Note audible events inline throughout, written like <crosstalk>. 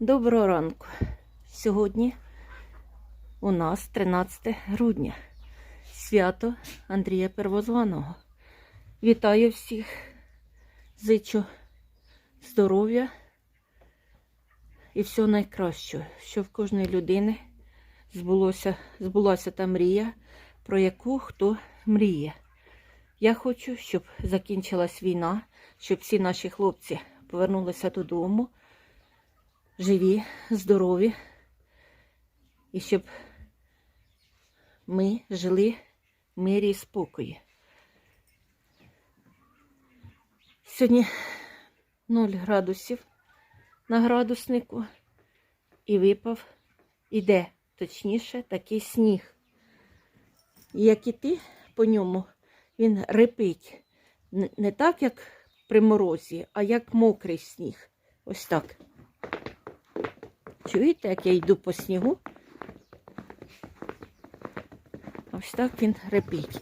Доброго ранку. Сьогодні у нас 13 грудня. Свято Андрія Первозваного. Вітаю всіх. Зичу здоров'я і всього найкращого, щоб в кожної людини збулося, збулася та мрія, про яку хто мріє. Я хочу, щоб закінчилась війна, щоб всі наші хлопці повернулися додому живі, здорові, і щоб ми жили в мирі і спокої. Сьогодні 0 градусів на градуснику і випав, іде, точніше, такий сніг. І як іти по ньому, він рипить. Не так, як при морозі, а як мокрий сніг. Ось так. Чуєте, як я йду по снігу? Ось так він репить.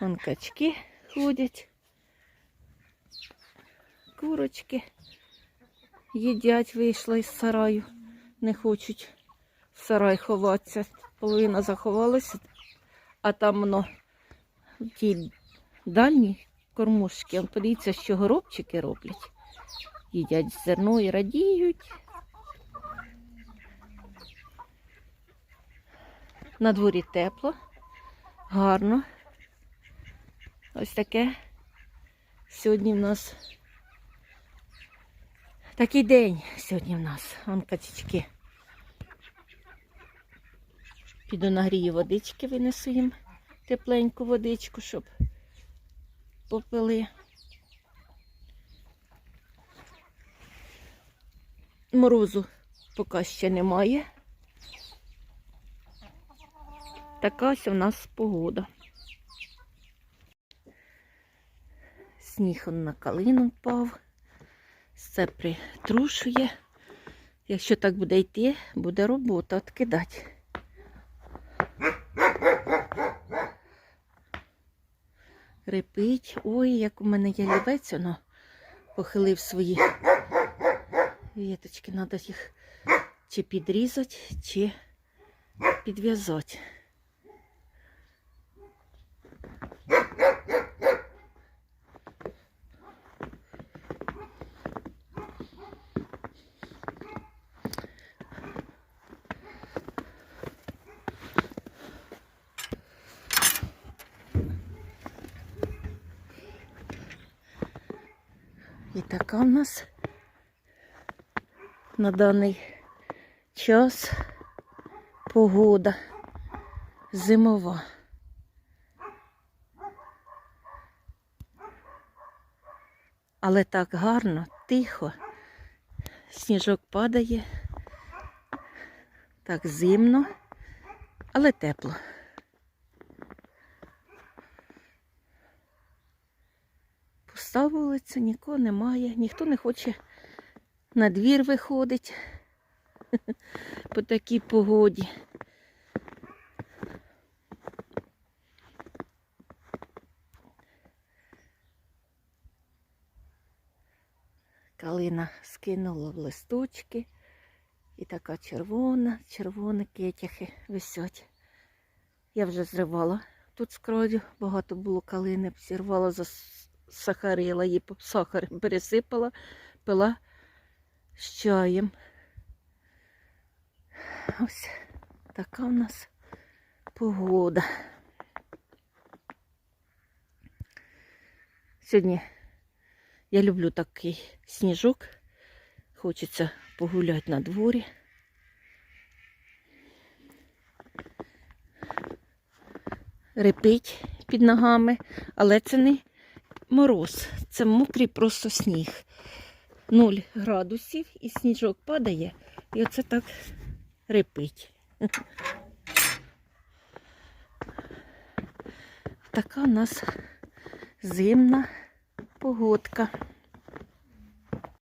Вон качки ходять, курочки їдять, вийшла із сараю, не хочуть сарай ховатися. Половина заховалася, а там воно в тій дальній кормушки. Он подивіться, що горобчики роблять. Їдять зерно і радіють. На дворі тепло, гарно. Ось таке. Сьогодні в нас такий день сьогодні в нас. Вон. Піду нагрію водички, винесу їм тепленьку водичку, щоб попили. Морозу поки ще немає. Така ось у нас погода. Сніг на калину впав. Все притрушує. Якщо так буде йти, буде робота відкидати. Репить. Ой, як у мене є лівець, воно похилив свої віточки. Треба їх чи підрізати, чи підв'язати. І така в нас на даний час погода зимова. Але так гарно, тихо. Сніжок падає. Так зимно, але тепло. Пуста вулиця, нікого немає, ніхто не хоче на двір виходить <laughs> по такій погоді. Калина скинула в листочки і така червона, червоні кетяхи висять. Я вже зривала тут з багато було калини, зірвала, засахарила її сахаром пересипала, пила з чаєм. Ось така в нас погода. Сьогодні я люблю такий сніжок. Хочеться погуляти на дворі. Репить під ногами, але це не мороз, це мокрий просто сніг. 0 градусів і сніжок падає, і оце так репить. Така у нас зимна погодка.